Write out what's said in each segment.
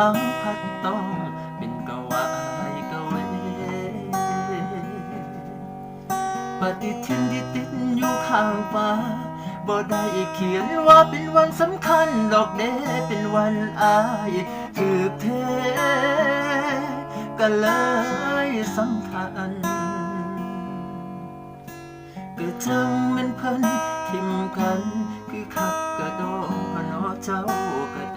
ลังพัดต้องเป็นกวายกเวปฏิทินที่ติดอยู่ข้างฟ้าบ่ได้เขียนว่าเป็นวันสำคัญดอกเด้เป็นวันอายถือเทก็เลยสำคัญก็จังเป็นเพิ่นทิมกัน คือคักกระโดพนอเจ้ากระ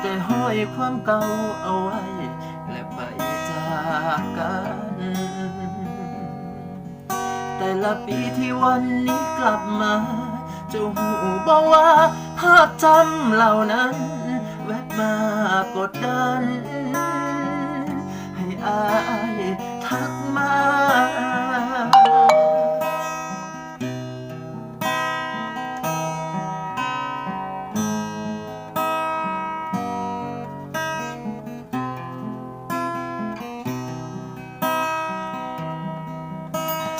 แต่ห้อยความเก่าเอาไว้ และไปจากกัน แต่ละปีที่วันนี้กลับมาจะหูบอกว่าภาพจำเหล่านั้น แวบมากดดัน ให้อาย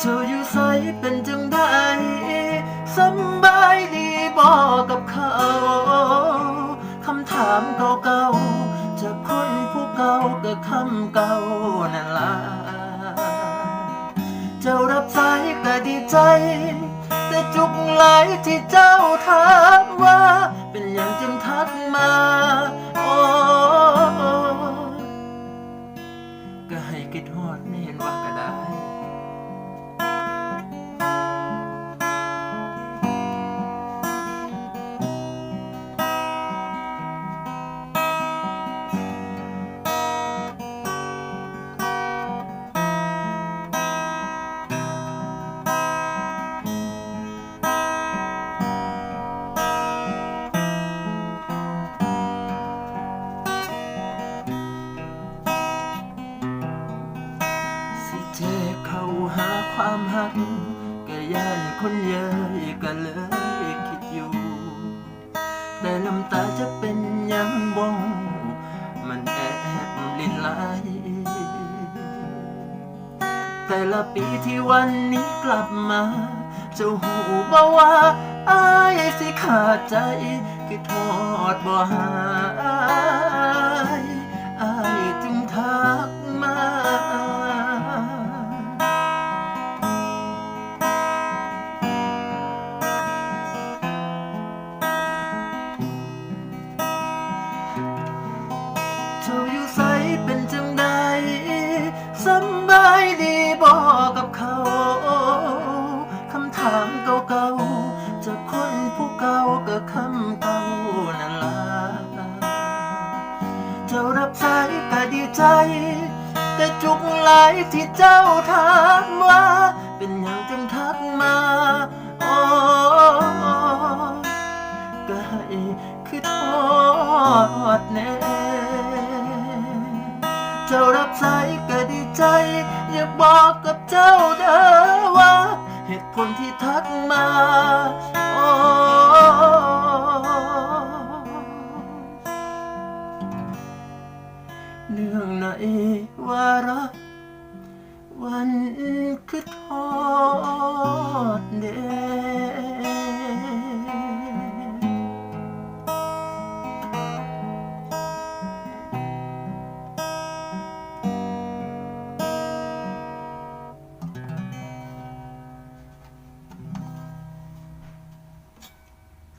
เธออยู่ใสเป็นจังได้สบายดีบอกกับเขา คำถามเก่าๆจากคนผู้เก่าก็คำเก่านั่นล่ะเจ้ารับสายก็ดีใจ แต่จุกไหลายที่เจ้าถามว่า เป็นอย่างจึงทักมา เข้าหาความหักก็ย่านคนเย้ยก็เลยคิดอยู่ แต่น้ำตาจะเป็นยังบ่มันแอบลินไหลแต่ละปีที่วันนี้กลับมาเจ้าหูบอกว่าอายสิขาดใจ คือทอดบ่หา เก่าจากคนผู้เก่าก็คำเก่านั่นล่ะเจ้ารับสายก็ดีใจ แต่จุกหลายที่เจ้าถามว่า เป็นอย่างจึงทักมาโอ้ก็ให้คือทอดแน่เจ้ารับสายก็ดีใจ อยากบอกกับเจ้าเด้อว่า เหตุผลที่ทักมาโอ้เรื่องไหนวาระวันคือทอดเด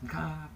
你看